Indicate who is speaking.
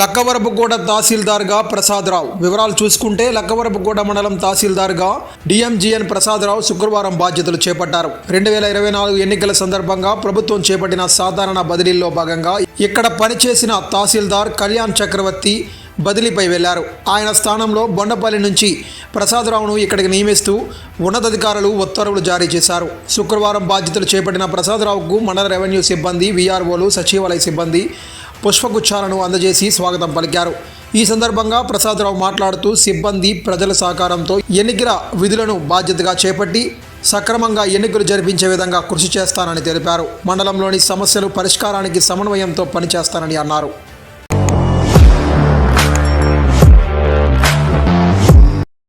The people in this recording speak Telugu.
Speaker 1: లక్కవరపుగూడ తహసీల్దార్గా ప్రసాదరావు. వివరాలు చూసుకుంటే లక్కవరపుగూడ మండలం తహసీల్దార్గా డిఎంజిఎన్ ప్రసాదరావు శుక్రవారం బాధ్యతలు చేపట్టారు. రెండు వేల ఇరవై నాలుగు ఎన్నికల సందర్భంగా ప్రభుత్వం చేపట్టిన సాధారణ బదిలీల్లో భాగంగా ఇక్కడ పనిచేసిన తహసీల్దార్ కళ్యాణ్ చక్రవర్తి బదిలీపై వెళ్ళారు. ఆయన స్థానంలో బొండపల్లి నుంచి ప్రసాదరావును ఇక్కడికి నియమిస్తూ ఉన్నతాధికారులు ఉత్తర్వులు జారీ చేశారు. శుక్రవారం బాధ్యతలు చేపట్టిన ప్రసాదరావుకు మండల రెవెన్యూ సిబ్బంది వీఆర్ఓలు సచివాలయ సిబ్బంది పుష్పగుచ్చాలను అందజేసి స్వాగతం పలికారు. ఈ సందర్భంగా ప్రసాదరావు మాట్లాడుతూ సిబ్బంది ప్రజల సహకారంతో ఎన్నికల విధులను బాధ్యతగా చేపట్టి సక్రమంగా ఎన్నికలు జరిపించే విధంగా కృషి చేస్తానని తెలిపారు. మండలంలోని సమస్యలు పరిష్కారానికి సమన్వయంతో పనిచేస్తానని అన్నారు.